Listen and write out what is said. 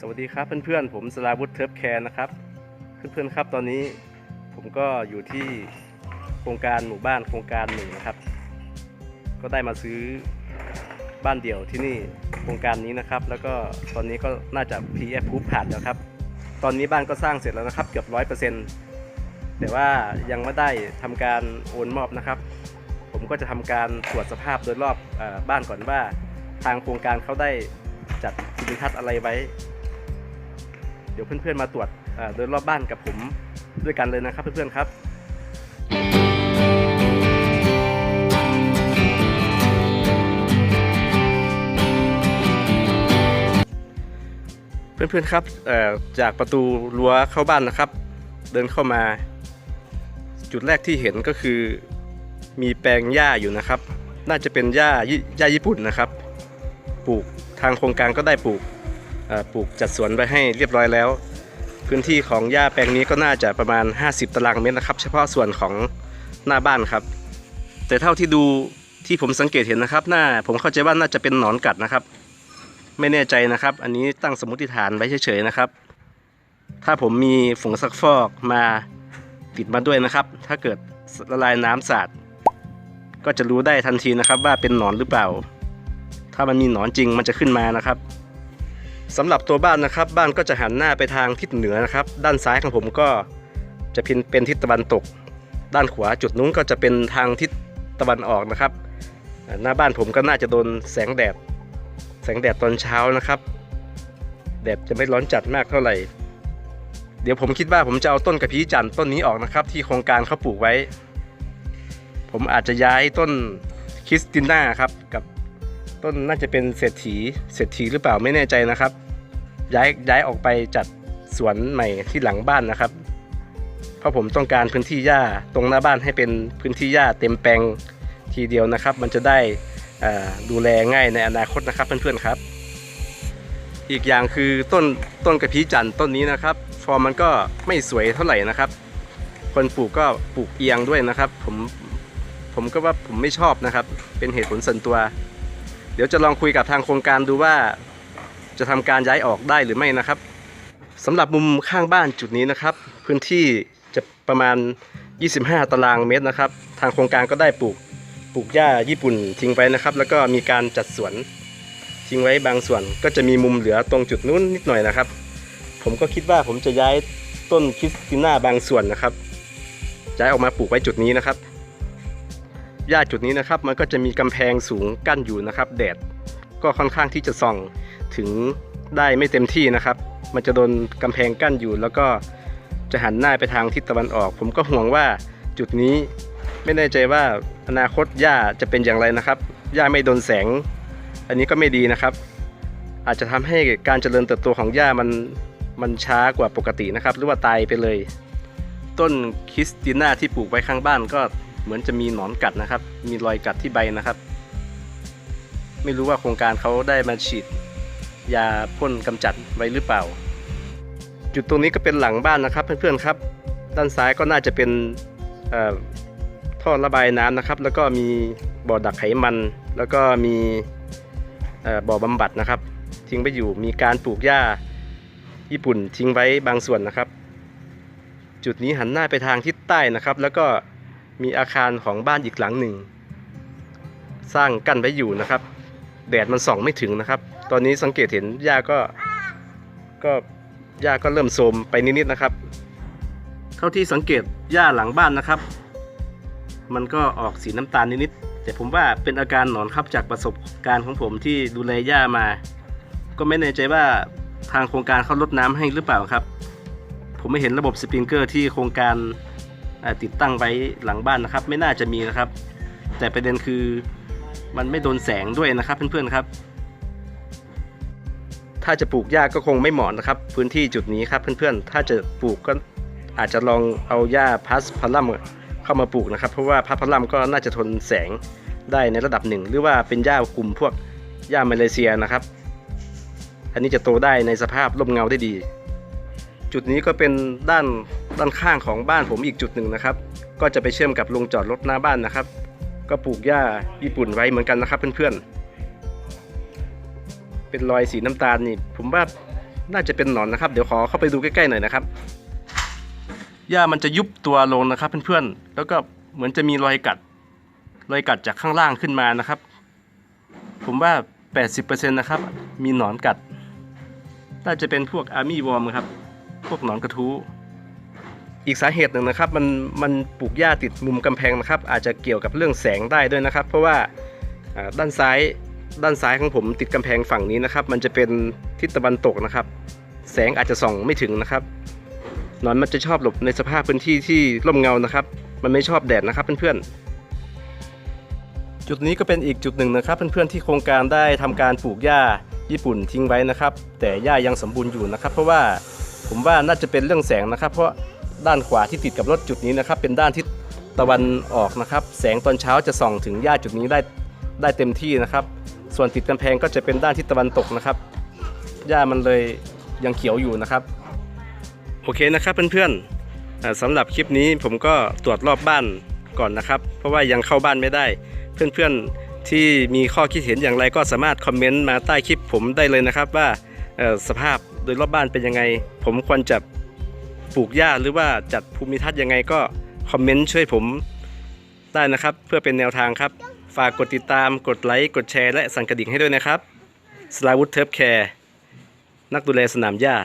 สวัสดีครับเพื่อนๆ ผมสลาวุฒิเทิร์ฟแคร์นะครับ เพื่อนๆครับตอนนี้ผมก็อยู่ที่โครงการหมู่บ้านโครงการหนึ่งนะครับ ก็ได้มาซื้อบ้านเดี่ยวที่นี่โครงการนี้นะครับ แล้วก็ตอนนี้ก็น่าจะ PF พูผ่านแล้วครับ ตอนนี้บ้านก็สร้างเสร็จแล้วนะครับเกือบร้อยเปอร์เซ็นต์แต่ว่ายังไม่ได้ทำการโอนมอบนะครับ ผมก็จะทำการตรวจสภาพโดยรอบอบ้านก่อนว่า ทางโครงการเขาได้จัดสินทัศน์อะไรไว้ เดี๋ยวเพื่อนๆมาตรวจเอ่อโดยรอบบ้านกับผมด้วยกันเลยนะครับเพื่อนๆครับเพื่อนๆครับจากประตูรั้วเข้าบ้านนะครับ เดินเข้ามา จุดแรกที่เห็นก็คือ มีแปลงหญ้าอยู่นะครับ น่าจะเป็นหญ้าหญ้าญี่ปุ่นนะครับ ปลูกทางโครงการก็ได้ปลูก ปลูกจัดสวนไว้ให้เรียบร้อยแล้ว พื้นที่ของหญ้าแปลงนี้ก็น่าจะประมาณ 50 ตารางเมตรนะครับ เฉพาะส่วนของหน้าบ้านครับ แต่เท่าที่ดูที่ผมสังเกตเห็นนะครับ หน้าผมเข้าใจว่าน่าจะเป็นหนอนกัดนะครับ ไม่แน่ใจนะครับ อันนี้ตั้งสมมติฐานไว้เฉยๆนะครับ ถ้าผมมีฝงซักฟอกมาติดมาด้วยนะครับ ถ้าเกิดละลายน้ำสาดก็จะรู้ได้ทันทีนะครับว่าเป็นหนอนหรือเปล่า ถ้ามันมีหนอนจริงมันจะขึ้นมานะครับ สำหรับตัวบ้านนะครับ บ้านก็จะหันหน้าไปทางทิศเหนือนะครับ ด้านซ้ายของผมก็จะเป็นเป็นทิศตะวันตก ด้านขวาจุดนู้นก็จะเป็นทางทิศตะวันออกนะครับ หน้าบ้านผมก็น่าจะโดนแสงแดด แสงแดดตอนเช้านะครับ แดดจะไม่ร้อนจัดมากเท่าไหร่ เดี๋ยวผมคิดว่าผมจะเอาต้นกระพี้จันทร์ต้นนี้ออกนะครับ ที่โครงการเขาปลูกไว้ ผมอาจจะย้ายต้นคริสติน่าครับกับ ต้นน่าจะเป็นเศรษฐีเศรษฐีหรือเปล่าไม่แน่ใจนะครับ ย้ายย้ายออกไปจัดสวนใหม่ที่หลังบ้านนะครับ เพราะผมต้องการพื้นที่หญ้าตรงหน้าบ้านให้เป็นพื้นที่หญ้าเต็มแปลงทีเดียวนะครับ มันจะได้ดูแลง่ายในอนาคตนะครับเพื่อนๆครับ อีกอย่างคือต้นต้นกระพี้จันทร์ต้นนี้นะครับ ฟอร์มมันก็ไม่สวยเท่าไหร่นะครับ คนปลูกก็ปลูกเอียงด้วยนะครับ ผมผมก็ว่าผมไม่ชอบนะครับ เป็นเหตุผลส่วนตัว เดี๋ยวจะลองคุยกับทางโครงการดูว่า จะทำการย้ายออกได้หรือไม่นะครับสำหรับมุมข้างบ้านจุดนี้นะครับ พื้นที่จะประมาณ 25 ตารางเมตรนะครับ ทางโครงการก็ได้ปลูกปลูกหญ้าญี่ปุ่นทิ้งไว้นะครับ แล้วก็มีการจัดสวนทิ้งไว้บางส่วน ก็จะมีมุมเหลือตรงจุดนู้นนิดหน่อยนะครับ ผมก็คิดว่าผมจะย้ายต้นคริสติน่าบางส่วนนะครับย้ายออกมาปลูกไว้จุดนี้นะครับ หญ้าจุดนี้นะครับ มันก็จะมีกำแพงสูงกั้นอยู่นะครับ แดดก็ค่อนข้างที่จะส่องถึงได้ไม่เต็มที่นะครับ มันจะโดนกำแพงกั้นอยู่ แล้วก็จะหันหน้าไปทางทิศตะวันออก ผมก็ห่วงว่าจุดนี้ไม่แน่ใจว่าอนาคตหญ้าจะเป็นอย่างไรนะครับหญ้าไม่โดนแสง อันนี้ก็ไม่ดีนะครับ อาจจะทำให้การเจริญเติบโตของหญ้ามันมันช้ากว่าปกตินะครับ หรือว่าตายไปเลย ต้นคริสติน่าที่ปลูกไว้ข้างบ้านก็ เหมือนจะมีหนอนกัดนะครับ มีรอยกัดที่ใบนะครับ ไม่รู้ว่าโครงการเขาได้มาฉีด ยาพ่นกำจัดไว้หรือเปล่า จุดตรงนี้ก็เป็นหลังบ้านนะครับเพื่อนๆครับ ด้านซ้ายก็น่าจะเป็นท่อระบายน้ำนะครับ แล้วก็มีบ่อดักไขมัน แล้วก็มีเอ่อบ่อบำบัดนะครับ ทิ้งไปอยู่มีการปลูกหญ้าญี่ปุ่นทิ้งไว้บางส่วนนะครับ จุดนี้หันหน้าไปทางทิศใต้นะครับ แล้วก็ มีอาคารของบ้านอีกหลังหนึ่ง สร้างกั้นไว้อยู่นะครับ แดดมันส่องไม่ถึงนะครับ ตอนนี้สังเกตเห็นหญ้าก็ก็หญ้าก็เริ่มโทรมไปนิดๆนะครับ เท่าที่สังเกตหญ้าหลังบ้านนะครับ มันก็ออกสีน้ำตาลนิดๆแต่ผมว่าเป็นอาการหนอนครับจากประสบการณ์ของผมที่ดูแลหญ้ามา ก็ไม่แน่ใจว่าทางโครงการเขาลดน้ำให้หรือเปล่าครับ ผมไม่เห็นระบบสปริงเกอร์ที่โครงการ ติดตั้งไว้หลังบ้านนะครับ ไม่น่าจะมีนะครับ แต่ประเด็นคือมันไม่โดนแสงด้วยนะครับเพื่อนๆครับ ถ้าจะปลูกหญ้าก็คงไม่เหมาะนะครับ พื้นที่จุดนี้ครับเพื่อนๆ ถ้าจะปลูกก็อาจจะลองเอาหญ้าพัสพลัมเข้ามาปลูกนะครับ เพราะว่าพัสพลัมก็น่าจะทนแสงได้ในระดับหนึ่ง หรือว่าเป็นหญ้ากลุ่มพวกหญ้ามาเลเซียนะครับ อันนี้จะโตได้ในสภาพร่มเงาได้ดี จุดนี้ก็เป็นด้าน ด้านข้างของบ้านผมอีกจุดหนึ่งนะครับ ก็จะไปเชื่อมกับโรงจอดรถหน้าบ้านนะครับ ก็ปลูกหญ้าญี่ปุ่นไว้เหมือนกันนะครับเพื่อนๆ เป็นรอยสีน้ำตาลนี่ ผมว่าน่าจะเป็นหนอนนะครับ เดี๋ยวขอเข้าไปดูใกล้ๆหน่อยนะครับ หญ้ามันจะยุบตัวลงนะครับเพื่อนๆ แล้วก็เหมือนจะมีรอยกัด รอยกัดจากข้างล่างขึ้นมานะครับ ผมว่า 80%นะครับ มีหนอนกัด น่าจะเป็นพวกอาร์มี่วอร์มครับ พวกหนอนกระทู้ อีกสาเหตุหนึ่งนะครับมันมันปลูกหญ้าติดมุมกำแพงนะครับ อาจจะเกี่ยวกับเรื่องแสงได้ด้วยนะครับ เพราะว่าด้านซ้ายด้านซ้ายของผมติดกำแพงฝั่งนี้นะครับ มันจะเป็นทิศตะวันตกนะครับ แสงอาจจะส่องไม่ถึงนะครับนอนมันจะชอบหลบในสภาพพื้นที่ที่ร่มเงานะครับ มันไม่ชอบแดดนะครับเพื่อนๆจุดนี้ก็เป็นอีกจุดหนึ่งนะครับเพื่อนๆที่โครงการได้ทำการปลูกหญ้าญี่ปุ่นทิ้งไว้นะครับ แต่หญ้ายังสมบูรณ์อยู่นะครับ เพราะว่าผมว่าน่าจะเป็นเรื่องแสงนะครับ เพราะ ด้านขวาที่ติดกับรถจุดนี้นะครับ เป็นด้านทิศตะวันออกนะครับ แสงตอนเช้าจะส่องถึงหญ้าจุดนี้ได้ได้เต็มที่นะครับ ส่วนติดกำแพงก็จะเป็นด้านทิศตะวันตกนะครับหญ้ามันเลยยังเขียวอยู่นะครับ โอเคนะครับเพื่อนๆอ่าสำหรับคลิปนี้ผมก็ตรวจรอบบ้านก่อนนะครับ เพราะว่ายังเข้าบ้านไม่ได้ เพื่อนๆที่มีข้อคิดเห็นอย่างไรก็สามารถคอมเมนต์มาใต้คลิปผมได้เลยนะครับว่าสภาพโดยรอบบ้านเป็นยังไง ผมควรจะ ปลูกหญ้าหรือว่าจัดภูมิทัศน์ยังไงก็คอมเมนต์ช่วยผมได้นะครับ เพื่อเป็นแนวทางครับ ฝากกดติดตามกดไลค์กดแชร์และสั่นกระดิ่งให้ด้วยนะครับสลาวุฒเทิร์ฟแคร์นักดูแลสนามหญ้า